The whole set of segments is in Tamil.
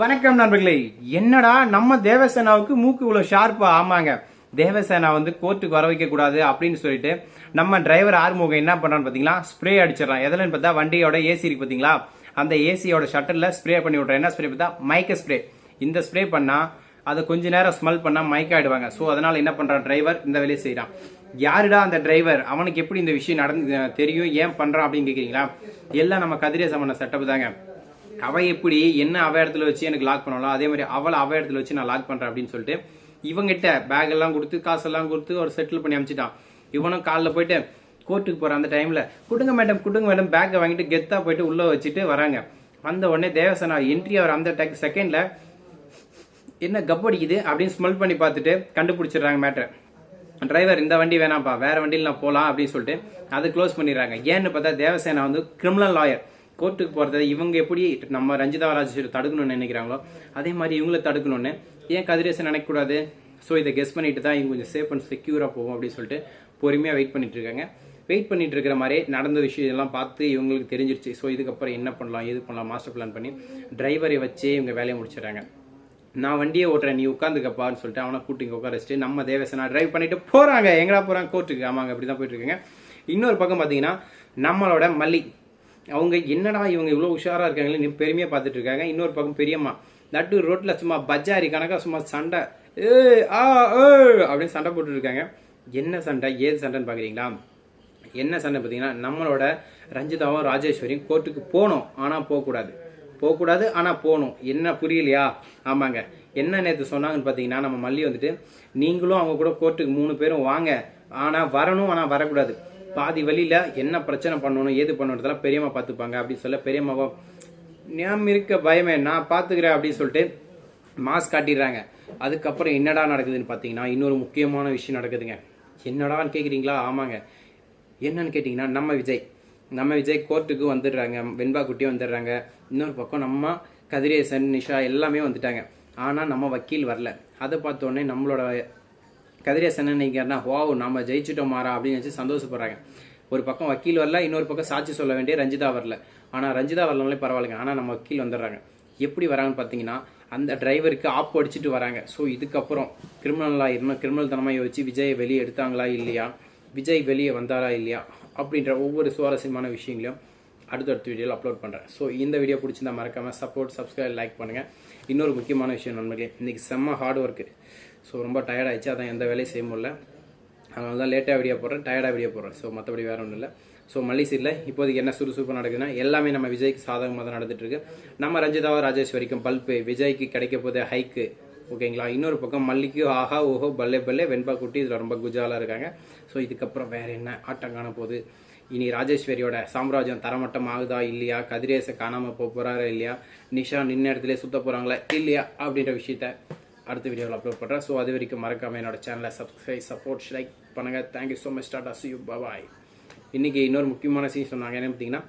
வணக்கம் நண்பர்களே. என்னடா நம்ம தேவசேனாவுக்கு மூக்கு இவ்வளவு ஷார்ப்பா ஆமாங்க. தேவசேனா வந்து கோர்ட்டுக்கு வர வைக்க கூடாது அப்படின்னு சொல்லிட்டு நம்ம டிரைவர் ஆறுமுகம் என்ன பண்றான்னு பாத்தீங்களா? ஸ்ப்ரே அடிச்சிடறான். எதுலன்னு பார்த்தா? வண்டியோட ஏசி இருக்கு பாத்தீங்களா? அந்த ஏசியோட ஷட்டர்ல ஸ்ப்ரே பண்ணி விட்றேன் என்ன ஸ்ப்ரே பார்த்தா? மைக்க ஸ்ப்ரே இந்த ஸ்ப்ரே பண்ணா அதை கொஞ்ச நேரம் ஸ்மெல் பண்ணா மைக் ஆயிடுவாங்க. ஸோ அதனால என்ன பண்றான் டிரைவர் இந்த வேலையை செய்கிறான் யாருடா அந்த டிரைவர் அவனுக்கு எப்படி இந்த விஷயம் நடந்து தெரியும்? ஏன் பண்றான் அப்படின்னு கேக்குறீங்களா? எல்லாம் நம்ம கதிரே சமண செட்டப் தாங்க. அவள் எப்படி என்ன அவ இடத்துல வச்சு எனக்கு லாக் பண்ணலாம் அதே மாதிரி அவளை அவ இடத்துல வச்சு நான் லாக் பண்ணுறேன் அப்படின்னு சொல்லிட்டு இவங்கிட்ட பேக் எல்லாம் கொடுத்து காசெல்லாம் கொடுத்து ஒரு செட்டில் பண்ணி அமிச்சிட்டான். இவனும் காலைல போயிட்டு கோர்ட்டுக்கு போகிற அந்த டைமில் கொடுங்க மேடம் கொடுங்க மேடம் பேக்கை வாங்கிட்டு கெத்தாக போயிட்டு உள்ளே வச்சுட்டு வராங்க. வந்த உடனே தேவசனா என்ட்ரி அவர் அந்த டெக் செகண்டில் என்ன கப் அடிக்குது? அப்படின்னு ஸ்மெல் பண்ணி பார்த்துட்டு கண்டுபிடிச்சிடுறாங்க மேட்டர் டிரைவர் இந்த வண்டி வேணாம்ப்பா வேற வண்டியில் நான் போகலாம் அப்படின்னு சொல்லிட்டு அதை க்ளோஸ் பண்ணிடுறாங்க. ஏன்னு பார்த்தா தேவசேனா வந்து கிரிமினல் லாயர் கோர்ட்டுக்கு போகிறது இவங்க எப்படி நம்ம ரஞ்சிதா ராஜேஸ்வரி தடுக்கணும்னு நினைக்கிறாங்களோ அதே மாதிரி இவங்களை தடுக்கணும்னு ஏன் கதிரேசன் நினைக்கக்கூடாது? ஸோ இதை கெஸ் பண்ணிட்டு தான் இவங்க கொஞ்சம் சேஃப் அண்ட் செக்யூராக போகும் அப்படின்னு சொல்லிட்டு பொறுமையாக வெயிட் பண்ணிட்டு இருக்காங்க. வெயிட் பண்ணிட்டு இருக்கிற மாதிரி நடந்த விஷயம் எல்லாம் பார்த்து இவங்களுக்கு தெரிஞ்சிருச்சு. ஸோ இதுக்கப்புறம் என்ன பண்ணலாம் எது பண்ணலாம் மாஸ்டர் பிளான் பண்ணி டிரைவரை வச்சே இவங்க வேலையை முடிச்சிடுறாங்க. நான் வண்டியை ஓட்டுறேன் நீ உட்காந்துக்கப்பான்னு சொல்லிட்டு அவனை கூட்டி இங்க உட்கார வச்சுட்டு நம்ம தேவசனா டிரைவ் பண்ணிட்டு போகிறாங்க எங்கடா போகிறாங்க கோர்ட்டுக்கு ஆமாங்க அப்படிதான் தான் போயிட்டுருக்காங்க இன்னொரு பக்கம் பார்த்தீங்கன்னா நம்மளோட மல்லி. அவங்க என்னடா இவங்க இவ்வளோ உஷாராக இருக்காங்களே நீ பார்த்துட்டு இருக்காங்க. இன்னொரு பக்கம் பெரியம்மா நட்டு ரோட்டில் சும்மா பஜாரி கணக்காக சும்மா சண்டை. ஏ ஆ ஏ அப்படின்னு சண்டை போட்டுட்டு இருக்காங்க. என்ன சண்டை? ஏது சண்டைன்னு பார்க்குறீங்களா என்ன சண்டை பார்த்தீங்கன்னா நம்மளோட ரஞ்சிதாவும் ராஜேஸ்வரியும் கோர்ட்டுக்கு போகணும். ஆனால் போகக்கூடாது. போகக்கூடாது ஆனால் போகணும். என்ன புரியலையா? ஆமாங்க. என்ன நேற்று சொன்னாங்கன்னு பார்த்தீங்கன்னா நம்ம மல்லி வந்துட்டு நீங்களும் அவங்க கூட கோர்ட்டுக்கு மூணு பேரும் வாங்க. ஆனால் வரணும் ஆனால் வரக்கூடாது. பாதி வழியில் என்ன பிரச்சனை பண்ணணும் ஏது பண்ணுறதெல்லாம் பெரியம்மா பார்த்துப்பாங்க அப்படின்னு சொல்ல பெரியம்மாவோ ஞாபகம் இருக்க பயமே நான் பார்த்துக்கிறேன் அப்படின்னு சொல்லிட்டு மாஸ்க் காட்டிடுறாங்க. அதுக்கப்புறம் என்னடா நடக்குதுன்னு பார்த்தீங்கன்னா இன்னொரு முக்கியமான விஷயம் நடக்குதுங்க. என்னடான்னு கேட்குறீங்களா ஆமாங்க. என்னன்னு கேட்டிங்கன்னா நம்ம விஜய். நம்ம விஜய் கோர்ட்டுக்கு வந்துடுறாங்க வெண்பா குட்டியும் வந்துடுறாங்க. இன்னொரு பக்கம் நம்ம கதிரேசன் நிஷா எல்லாமே வந்துட்டாங்க. ஆனால் நம்ம வக்கீல் வரல. அதை பார்த்தோன்னே நம்மளோட கதிரேசன் நினைக்கிறனா ஓ நம்ம ஜெயிச்சிட்டோம் மாறா அப்படின்னு நினச்சி சந்தோஷப்படுறாங்க. ஒரு பக்கம் வக்கீல் வரல இன்னொரு பக்கம் சாட்சி சொல்ல வேண்டிய ரஞ்சிதா வரல. ஆனால் ரஞ்சிதா வரலனாலே பரவாயில்லைங்க. ஆனால் நம்ம வக்கீல் வந்துடுறாங்க. எப்படி வராங்கன்னு பார்த்தீங்கன்னா அந்த டிரைவருக்கு ஆப் அடிச்சுட்டு வராங்க. ஸோ இதுக்கப்புறம் கிரிமினலாக இருந்தால் கிரிமினல் தனமாக வச்சு விஜயை வெளியே எடுத்தாங்களா இல்லையா? விஜய் வெளியே வந்தாரா இல்லையா? அப்படின்ற ஒவ்வொரு சுவாரஸ்யமான விஷயங்களையும் அடுத்தடுத்த வீடியோவில் அப்லோட் பண்ணுறேன் ஸோ இந்த வீடியோ பிடிச்சிருந்தா மறக்காமல் சப்போர்ட் சப்ஸ்கிரைப் லைக் பண்ணுங்கள் இன்னொரு முக்கியமான விஷயம் நண்பர்களே இன்றைக்கி செம்ம ஹார்ட் ஒர்க்கு ஸோ ரொம்ப டயர்ட் ஆயிடுச்சு. அதான் எந்த வேலையும் செய்ய முடியல. அதனால தான் லேட்டாக வீடியோ போடுறேன் டயர்டாக வீடியோ போடுறேன். ஸோ மற்றபடி வேறு ஒன்றும் இல்லை. ஸோ மல்லிசீரில் இப்போதைக்கு என்ன சுறுசுறுப்பு நடக்குதுன்னா எல்லாமே நம்ம விஜய்க்கு சாதகமாக தான் நடந்துட்டுருக்கு நம்ம ரஞ்சிதாவா ராஜேஸ்வரிக்கும் பல்ப்பு விஜய்க்கு கிடைக்க போதே ஹைக்கு ஓகேங்களா இன்னொரு பக்கம் மல்லிக்கு ஆஹா ஓஹோ பல்லே பல்லே வெண்பா குட்டி இதில் ரொம்ப குஜாலாக இருக்காங்க. ஸோ இதுக்கப்புறம் வேறு என்ன ஆட்டம் காண போகுது இனி ராஜேஸ்வரியோட சாம்ராஜ்யம் தரமட்டம் ஆகுதா இல்லையா? கதிரேச காணாமல் போக போகிறாரா இல்லையா? நிஷா நின்ன இடத்துல சுத்த போகிறாங்களா இல்லையா? அப்படின்ற விஷயத்த அடுத்த வீடியோவில் அப்லோட் பண்ணுறேன் ஸோ அது வரைக்கும் மறக்காம என்னோட சேனலை சப்ஸ்கிரைப் சப்போர்ட் லைக் பண்ணுங்கள் தேங்க்யூ ஸோ மச் டாடா சி யூ பாய் இன்னைக்கு இன்னொரு முக்கியமான சீன் சொன்னாங்க. என்ன பார்த்தீங்கன்னா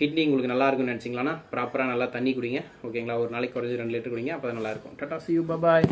கிட்னி உங்களுக்கு நல்லா இருக்கும்னு நினச்சிங்களான்னா ப்ராப்பராக நல்லா தண்ணி குடிங்க. ஓகேங்களா ஒரு நாளைக்கு குறைஞ்சி ரெண்டு லிட்டர் குடிங்க. அப்போ நல்லா இருக்கும். Tata see you bye